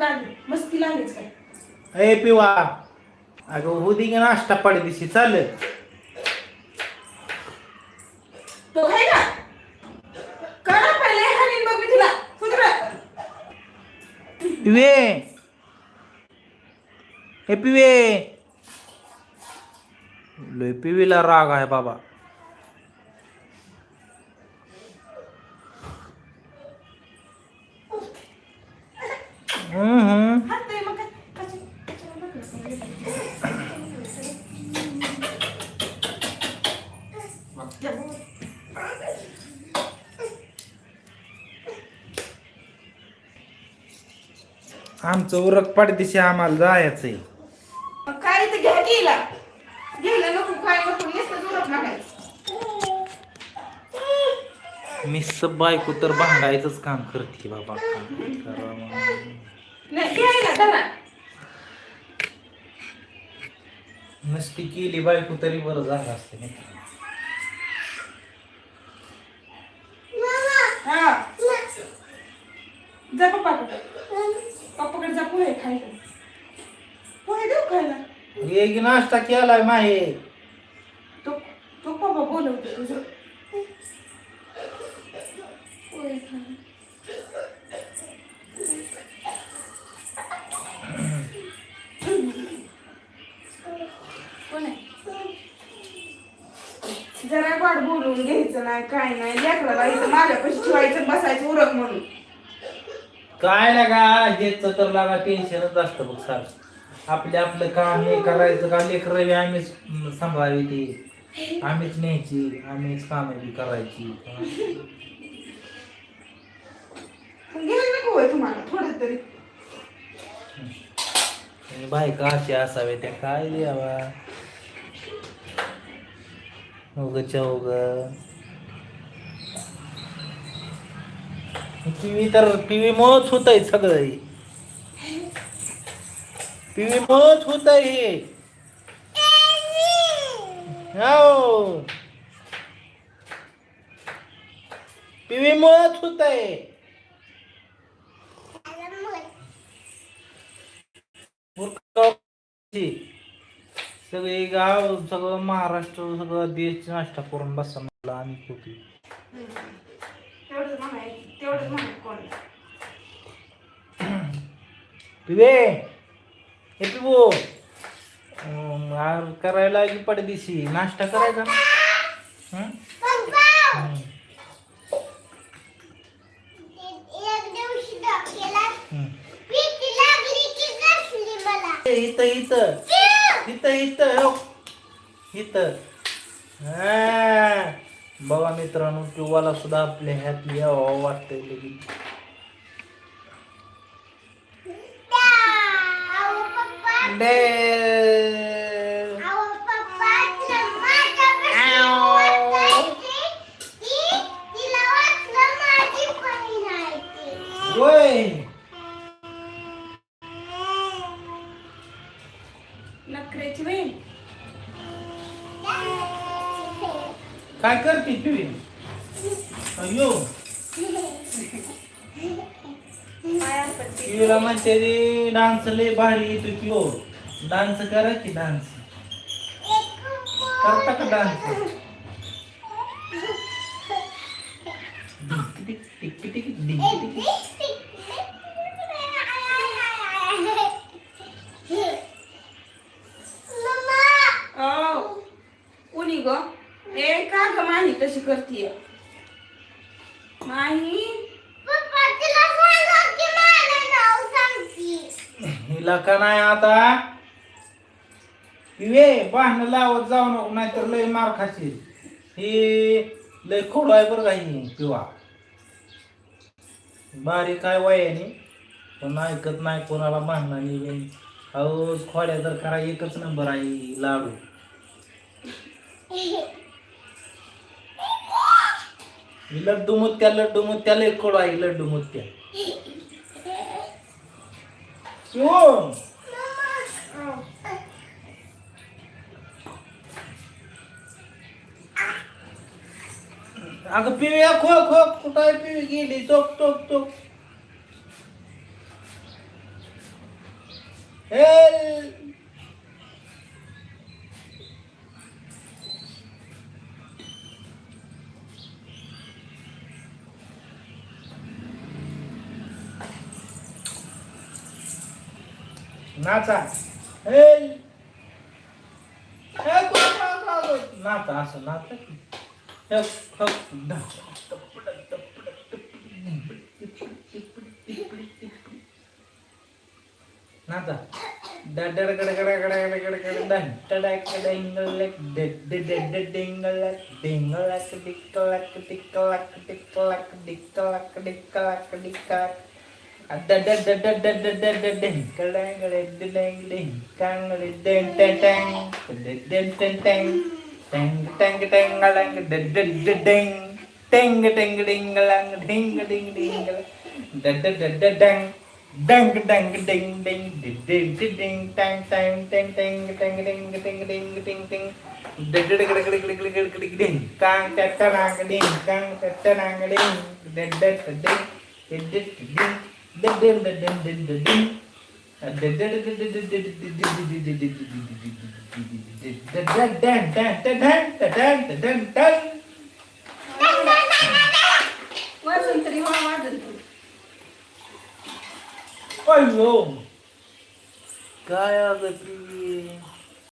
काय मस्ती लागलीच काय? ए पिवा. अगं होती की नाश्ता पडदिशी चालेल तो आहे का करा पहिले हानीन बघ मी तुला. कुत्रा पिवे. हे पिवे. लय पिवीला राग आहे बाबा हम्म हम्म हात आहे मग काय कशा- कशाला बघ. आमचं उरक पडदिशी आम्हाला जायचंय. काय ते घ्या गेला गेला नको काय नको नुसतं जोरात लागायचं मी सब बायको तर भांडायचंच काम करते बाबा? नाही घ्यायला धरा. नसती केली बायको तरी बरं झालं असतं नाही का? हा. जा पप्पाकडे. पप्पाकडे जा पोहे खायला. पोहे देऊ खायला? ये की नाश्ता केलाय माहे तो तो पप्पा बोलवतो तुझं पोहे खायला. जरा वाट बोलवून घ्यायचं नाही काय नाही. लेकराला इथं माझ्यापाशी ठेवायचं बसायचं उरक म्हणून. काय लागा हेच तर लागा टेन्शनच असतं बघ सार. आपले आपलं काम हे करायचं का लेकरं आम्हीच सांभाळावी ती. आम्हीच न्यायची आम्हीच कामं बी करायची. पण घ्यायला नको होय तुम्हाला थोडं तरी. आणि बायका अशी असावे त्या काय द्यावा उगच्या उग. पिवी तर टीव्ही मुळच होत आहे सगळं पिवी मुळच होत आहे हो. टीव्ही मुळच होत आहे सगळे गाव सगळं महाराष्ट्र सगळं देश नाश्ता करून बसा मला आणि होती पिवे हे पिवो. करायला की पडदिशी. नाश्ता करायचा. इथं इथं. इथं इथं इथं हा. बघा मित्रांनो पिवाला सुद्धा आपल्या ह्यात यावं वाटतंय लगेच डे काय करते पिवी अयो काय असतं ते? पिवीला म्हणते रे डान्स लय भारी येतो की हो. डान्स करा की डान्स. करता का dance? Tick tick tick tick tick tick औ, कुणी ग? ए का ग माही तशी करतीये? माही? हिला का नाही आता? पिवे भांडण लावत जाऊ नको नाहीतर लय मार खाशील. ही लय खोड आहे बरं का ही पिवा. बारीक काय वयाने पण ऐकत नाही कोणाला भांडणाने बिन. अहो खोड्या तर करा एकच नंबर आहे लाडू. लड्डू मुत्या लड्डू मुत्या लय खोड आहे लड्डू मुत्या हो अगं खो खो कुठं आहे पिवी गेली? चोक चोक चोक. हे नाचा हे नाचा असं नाचा नाचा डडड गड गड गड गड गड गड डडडक डिंगलक डडडड डिंगलक डिंगलक डिक्कलक डिक्कलक डिक्कलक डिक्कलक डिक्कलक डिक्कलक ding Oh, no. Gaia, the tree.